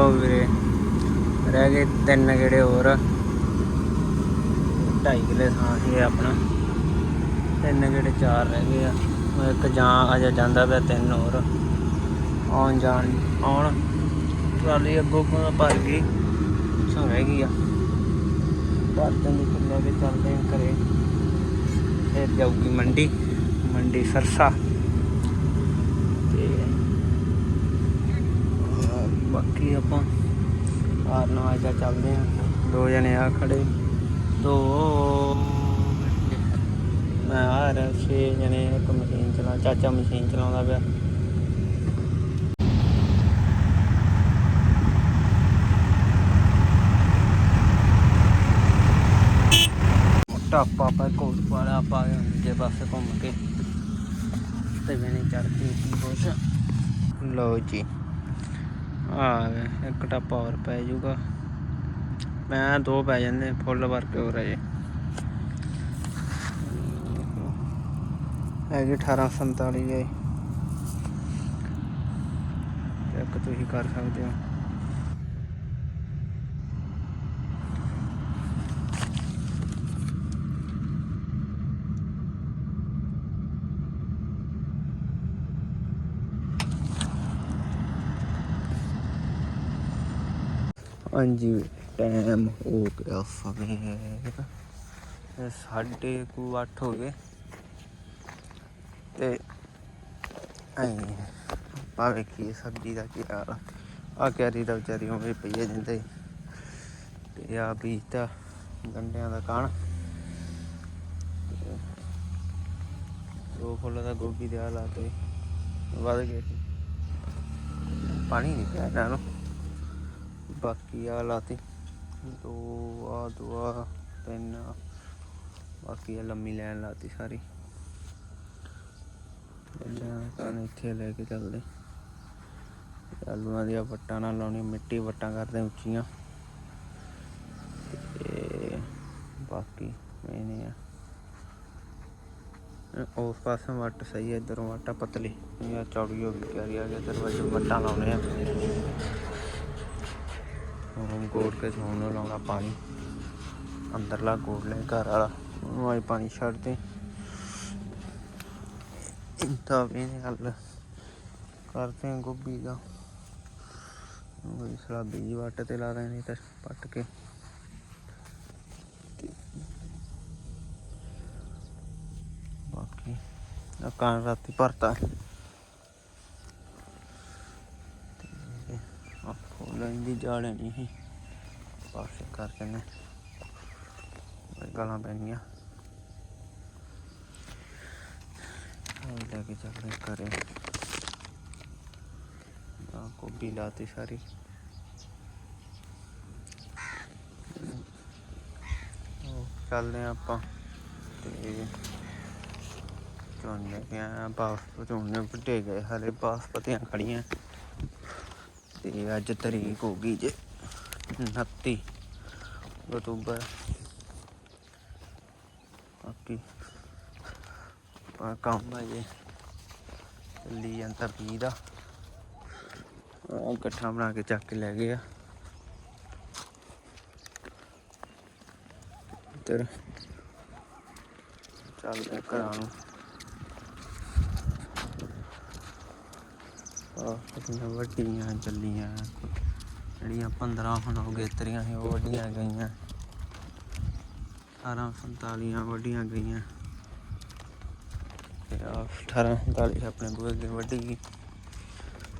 ਵੀਰੇ। ਰਹਿ ਗਏ ਤਿੰਨ ਗੇੜੇ ਹੋਰ। ਢਾਈ ਕਿਲੇ ਥਾਂ ਸੀ ਆਪਣਾ। ਤਿੰਨ ਗੇੜੇ ਚਾਰ ਰਹਿ ਗਏ ਆ। ਇੱਕ ਜਾਂ ਅਜੇ ਜਾਂਦਾ ਪਿਆ ਤਿੰਨ ਹੋਰ। ਆਉਣ ਜਾਣ, ਆਉਣ। ਟਰਾਲੀ ਅੱਗੋਂ ਕੋਲ ਭਰ ਗਈ। ਸੋ ਰਹਿ ਗਈ ਆ। ਭਰ ਦੀ ਕਿੱਲੇ ਕੇ ਚੱਲਦੇ ਆ ਘਰੇ। ਫਿਰ ਜਾਊਗੀ ਮੰਡੀ। ਮੰਡੀ ਸਰਸਾ ਤੇ ਅਹ ਬਾਕੀ ਆਪਾਂ ਆਰ ਨਾਲ ਜਾ ਚੱਲਦੇ ਆ ਦੋ ਜਣੇ ਆ ਖੜੇ। ਦੋ ਮੈਂ ਆ ਰਿਹਾ, ਛੇ ਜਣੇ, ਇੱਕ ਮਸ਼ੀਨ ਚਲਾ ਚਾਚਾ ਮਸ਼ੀਨ ਚਲਾਉਂਦਾ ਪਿਆ। ਟਾਪਾ ਪਾ ਕੋਟ ਵਾਲਾ ਪਾ ਕੇ ਪਾਸੇ ਘੁੰਮ ਕੇ। ਤੇ ਵੀ ਨਹੀਂ ਚੜ ਕੇ ਕੁਛ ਲਓ ਜੀ। ਆ ਵੇ, ਇੱਕ ਟਾਪਾ ਹੋਰ ਪੈ ਜਾਊਗਾ। ਮੈਂ ਦੋ ਪੈ ਜਾਂਦੇ ਫੁੱਲ ਵਰਕ ਹੋ ਰਹੇ ਹੈਗੀ 1847 ਹੈ ਇੱਕ ਤੁਸੀਂ ਕਰ ਸਕਦੇ ਹੋ। ਹਾਂਜੀ ਟਾਈਮ ਹੋ ਗਿਆ ਸਵੇਰ। ਸਾਢੇ ਕੁ ਅੱਠ ਹੋ ਗਏ। ਤੇ ਐ ਪਾਵੇ ਕੀ ਸਬਜ਼ੀ ਦਾ ਕੀ ਹਾਲ ਆ। ਆਹ ਕੈਰੀ ਦਾ ਵਿਚਾਰੀ ਉਵੇਂ ਪਈ ਹੈ ਜਿੰਦੇ। ਤੇ ਆ ਬੀਜਤਾ ਗੰਡਿਆਂ ਦਾ ਕਾਣ ਤੇ ਫੁੱਲ ਦਾ ਗੋਭੀ ਦੇ ਆ ਲਾਤੇ ਵਧ ਗਏ। ਪਾਣੀ ਨਹੀਂ ਪਿਆ ਇਹਨਾਂ ਨੂੰ। ਬਾਕੀ ਆ ਲਾਤੀ। ਦੋ, ਆ ਦੋ, ਆ, ਤਿੰਨ ਬਾਕੀ ਆ ਲੰਮੀ ਲੈਣ ਲਾਤੀ ਸਾਰੀ। ਇਹਨਾਂ ਤਾਂ ਇੱਥੇ ਲੈ ਕੇ ਚੱਲਦੇ। ਆਲੂਆਂ ਦੀਆਂ ਵੱਟਾਂ ਨਾਲ ਲਾਉਣੀ ਮਿੱਟੀ ਵੱਟਾਂ ਕਰਦੇ ਉੱਚੀਆਂ। ਤੇ ਬਾਕੀ ਮੈਨੇ ਆ। ਉਸ ਪਾਸੇ ਵੱਟ ਸਹੀ ਹੈ ਇਧਰੋਂ ਵੱਟਾ ਪਤਲੀ। ਇਹ ਚੌੜੀ ਹੋ ਗਈ ਤਿਆਰੀ ਆ ਗਿਆ ਦਰਵਾਜ਼ੇ ਵੱਟਾਂ ਲਾਉਣੇ ਆ। ਹੁਣ ਗੋੜ ਕੇ ਸੌਣ ਨੂੰ ਲਾਉਣਾ ਪਾਣੀ। ਅੰਦਰਲਾ ਗੋੜ ਲੈ, ਘਰ ਵਾਲਾ। ਉਹਨੂੰ ਆਈ ਪਾਣੀ ਛੱਡਦੇ ਤਾਂ ਵੀ ਨਹੀਂ ਹੱਲ। ਕਰਦੇ ਹਾਂ ਗੋਭੀ ਦਾ। ਕੋਈ ਸਲਾ ਬੀਜ ਵੱਟ ਤੇ ਲਾ ਦੇਣੀ ਤਾਂ ਪੱਟ ਕੇ। ਬਾਕੀ ਆ ਕਾਂ ਰਾਤੀ ਭਰਤਾ ਤੇ ਆ ਫੁੱਲਾਂ ਦੀ ਜਾੜੇ ਨਹੀਂ ਸੀ ਪਾਸੇ ਕਰਕੇ ਨੇ ਗਾਲਾਂ ਪੈਣੀਆਂ ਆ ਲੈ ਕੇ ਚੱਲਦੇ ਘਰੇ ਆ ਗੋਭੀ ਲਾਤੀ ਸਾਰੀ ਉਹ ਚੱਲਦੇ ਹਾਂ ਆਪਾਂ ਤੇ ਝੋਨੇ ਪਿਆ ਬਾਸ ਝੋਨੇ ਵੱਡੇ ਗਏ ਹਲੇ ਬਾਸਪਤੀਆਂ ਖੜੀਆਂ ਤੇ ਅੱਜ ਤਰੀਕ ਹੋ ਗਈ ਜੇ 29 ਅਕਤੂਬਰ। ਬਾਕੀ ਆ ਕੰਮ ਹੈ ਜੇ। ਲੀ ਜਾਂਦਾ ਪੀ ਦਾ। ਆ ਇਕੱਠਾ ਬਣਾ ਕੇ ਚੱਕ ਕੇ ਲੈ ਗਏ ਆ। ਇੱਧਰ ਚੱਲਦੇ ਘਰਾਂ ਨੂੰ। ਕਿੰਨੀਆਂ ਵੱਡੀਆਂ ਚੱਲੀਆਂ ਜਿਹੜੀਆਂ 15 ਹੁਣ ਹੋ ਗਏ, ਤਰੀਆਂ ਸੀ ਉਹ ਵੱਡੀਆਂ ਗਈਆਂ। 1847 ਵੱਡੀਆਂ ਗਈਆਂ। ਤੇ ਆ 1847 ਆਪਣੇ ਬੂਹੇ ਅੱਗੇ ਵੱਡੀ ਗਈ।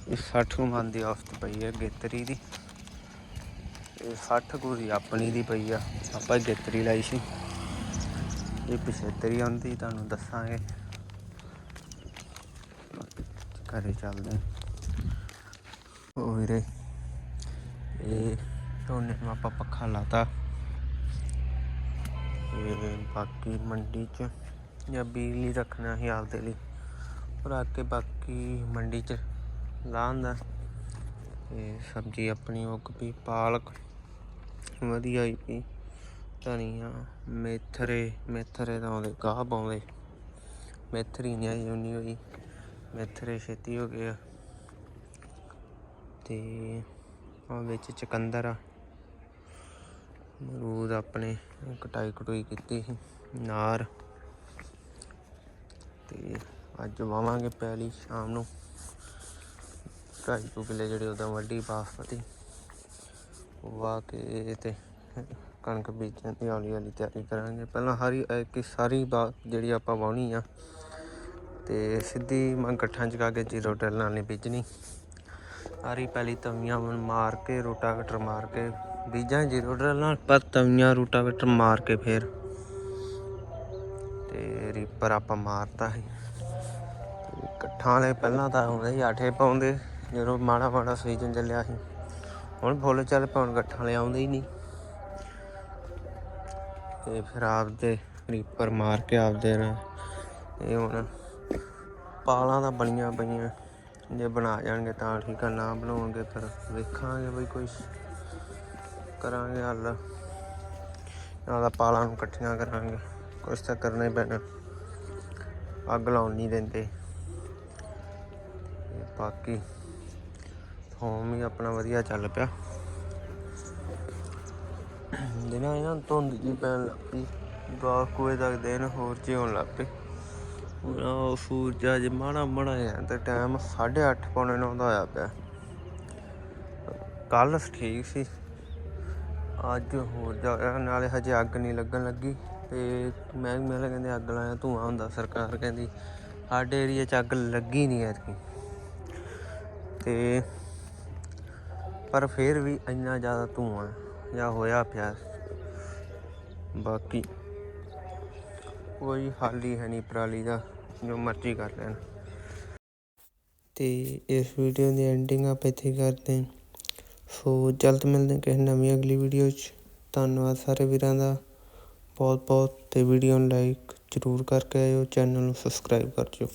ਇਹ 60 ਮਨ ਦੀ ਔਸਤ ਪਈ ਹੈ ਗੇਤਰੀ ਦੀ। ਇਹ 60 ਕੁ ਆਪਣੀ ਦੀ ਪਈ ਆ, ਆਪਾਂ ਗੇਤਰੀ ਲਾਈ ਸੀ। ਇਹ ਪਿਛੇਤਰੀ ਆਉਂਦੀ, ਤੁਹਾਨੂੰ ਦੱਸਾਂਗੇ। ਘਰੇ ਚੱਲਦੇ। ਹਾਂ। ਉਹ ਵੀਰੇ ਇਹ ਝੋਨੇ ਨੂੰ ਆਪਾਂ ਪੱਖਾ ਲਾਤਾ। ਇਹ ਬਾਕੀ ਮੰਡੀ ਚ ਜਾਂ ਬਿਜਲੀ ਰੱਖਣਾ ਸੀ ਆਪਦੇ ਲਈ। ਰੱਖ ਕੇ ਬਾਕੀ ਮੰਡੀ ਚ ਲਾਉਂਦਾ ਇਹ ਸਬਜ਼ੀ ਆਪਣੀ ਉੱਗ ਪਈ ਪਾਲਕ। ਵਧੀਆ ਹੀ ਪਈ ਧਨੀਆ, ਮੇਥਰੇ ਮੇਥਰੇ ਤਾਂ ਉਹਦੇ ਗਾਹ ਪਾਉਂਦੇ। ਮੇਥਰੀ ਨਹੀਂ ਆਈ, ਉਨੀ ਹੋਈ। ਮੇਥਰੇ ਛੇਤੀ ਹੋ ਗਏ ਆ। ਤੇ ਆ ਵਿੱਚ ਚਕੰਦਰ ਆ। ਅਮਰੂਦ ਆਪਣੇ ਕਟਾਈ ਕਟੋਈ ਕੀਤੀ ਸੀ, ਨਾਰ। ਤੇ ਅੱਜ ਵਾਵਾਂਗੇ ਪਹਿਲੀ ਸ਼ਾਮ ਨੂੰ। ਢਾਈ ਕੁ ਕਿੱਲੇ ਜਿਹੜੇ ਉਹਦਾ ਵੱਡੀ ਬਾਸਪਤੀ ਉਹ ਵਾਹ ਕੇ ਤੇ ਕਣਕ ਬੀਜਣ ਦੀ ਹੌਲੀ ਹੌਲੀ ਤਿਆਰੀ ਕਰਾਂਗੇ। ਪਹਿਲਾਂ ਹਰੀ ਕਿ ਸਾਰੀ ਬਾਤ ਜਿਹੜੀ ਆਪਾਂ ਵਾਹਣੀ ਆ, ਤੇ ਸਿੱਧੀ ਮੈਂ ਗੱਠਾਂ ਚ ਕਾ ਕੇ ਜੀਰੋ ਟੈਲ ਨਾਲ ਨਹੀਂ ਬੀਜਣੀ। ਸਾਰੀ ਪਹਿਲੀ ਤਵੀਆਂ ਮਾਰ ਕੇ, ਰੋਟਾਵੇਟਰ ਮਾਰ ਕੇ, ਬੀਜਾਂ ਜੀਰੋ ਟੈਲ ਨਾਲ ਪਰ ਤਵੀਆਂ, ਰੋਟਾਵੇਟਰ ਮਾਰ ਕੇ ਫੇਰ ਤੇ ਰੀਪਰ ਆਪਾਂ ਮਾਰਤਾ ਸੀ। ਤੇ ਗੱਠਾਂ ਵਾਲੇ ਪਹਿਲਾਂ ਤਾਂ ਆਉਂਦੇ ਸੀ ਆਠੇ ਪਾਉਂਦੇ, ਜਦੋਂ ਮਾੜਾ ਮਾੜਾ ਸੀਜ਼ਨ ਚੱਲਿਆ ਸੀ। ਹੁਣ ਫੁੱਲ ਚੱਲ ਪਾਉਣ ਗੱਠਾਂ ਵਾਲੇ ਆਉਂਦੇ ਹੀ ਨਹੀਂ। ਤੇ ਫਿਰ ਆਪਦੇ ਰੀਪਰ ਮਾਰ ਕੇ ਆਪਦੇ ਨਾਲ ਇਹ ਹੁਣ ਪਾਲਾਂ ਦਾ ਬਣੀਆਂ ਪਈਆਂ। ਜੇ ਬਣਾ ਜਾਣਗੇ ਤਾਂ ਠੀਕ ਆ, ਨਾ ਬਣਾਉਣਗੇ ਫਿਰ ਵੇਖਾਂਗੇ ਬਈ ਕੋਈ ਕਰਾਂਗੇ ਹੱਲ। ਨਾਲ ਪਾਲਾਂ ਨੂੰ ਇਕੱਠੀਆਂ ਕਰਾਂਗੇ, ਕੁਛ ਤਾਂ ਕਰਨਾ ਹੀ ਪੈਣਾ। ਅੱਗ ਲਾਉਣ ਨਹੀਂ ਦਿੰਦੇ। ਬਾਕੀ ਹੋਮ ਹੀ ਆਪਣਾ ਵਧੀਆ ਚੱਲ ਪਿਆ। ਦਿਨਾਂ ਇਹਨਾਂ ਧੁੰਦ ਜੀ ਪੈਣ ਲੱਗ ਪਈ। ਦਸ ਕੁ ਤੱਕ ਦਿਨ ਹੋਰ ਜੀ ਲੱਗ ਪਏ। ਉਹ ਸੂਰਜ ਅੱਜ ਮਾੜਾ ਮਾੜਾ ਜਿਹਾ, ਤੇ ਟਾਈਮ 8:30 ਪੌਣੇ 9 ਦਾ ਹੋਇਆ ਪਿਆ। ਕੱਲ ਠੀਕ ਸੀ। ਅੱਜ ਹੋਰ ਜ਼ਿਆਦਾ ਨਾਲੇ ਹਜੇ ਅੱਗ ਨਹੀਂ ਲੱਗਣ ਲੱਗੀ। ਤੇ ਮੈਂ ਮੈਂ ਕਹਿੰਦੇ ਅੱਗ ਲਾਇਆ, ਧੂਆਂ ਹੁੰਦਾ ਸਰਕਾਰ ਕਹਿੰਦੀ, ਸਾਡੇ ਏਰੀਆ 'ਚ ਅੱਗ ਲੱਗੀ ਨਹੀਂ ਐਤਕੀ। ਤੇ ਪਰ ਫਿਰ ਵੀ ਇੰਨਾ ਜ਼ਿਆਦਾ ਧੂਆਂ ਜਾਂ ਹੋਇਆ ਪਿਆ। ਬਾਕੀ ਕੋਈ ਹੱਲ ਹੀ ਹੈ ਨਹੀਂ ਪਰਾਲੀ ਦਾ। ਜੋ ਮਰਜ਼ੀ ਕਰ ਲੈਣ। ਤੇ ਇਸ ਵੀਡੀਓ ਦੀ ਐਂਡਿੰਗ ਆਪਾਂ ਇੱਥੇ ਕਰਦੇ ਹਾਂ। ਸੋ ਜਲਦ ਮਿਲਦੇ ਹਾਂ ਕਿਸੇ ਨਵੀਂ ਅਗਲੀ ਵੀਡੀਓ 'ਚ। ਧੰਨਵਾਦ ਸਾਰੇ ਵੀਰਾਂ ਦਾ। ਬਹੁਤ ਬਹੁਤ ਤੇ ਵੀਡੀਓ ਨੂੰ ਲਾਈਕ ਜ਼ਰੂਰ ਕਰਕੇ ਆਇਓ। ਚੈਨਲ ਨੂੰ ਸਬਸਕ੍ਰਾਈਬ ਕਰ ਦਿਓ।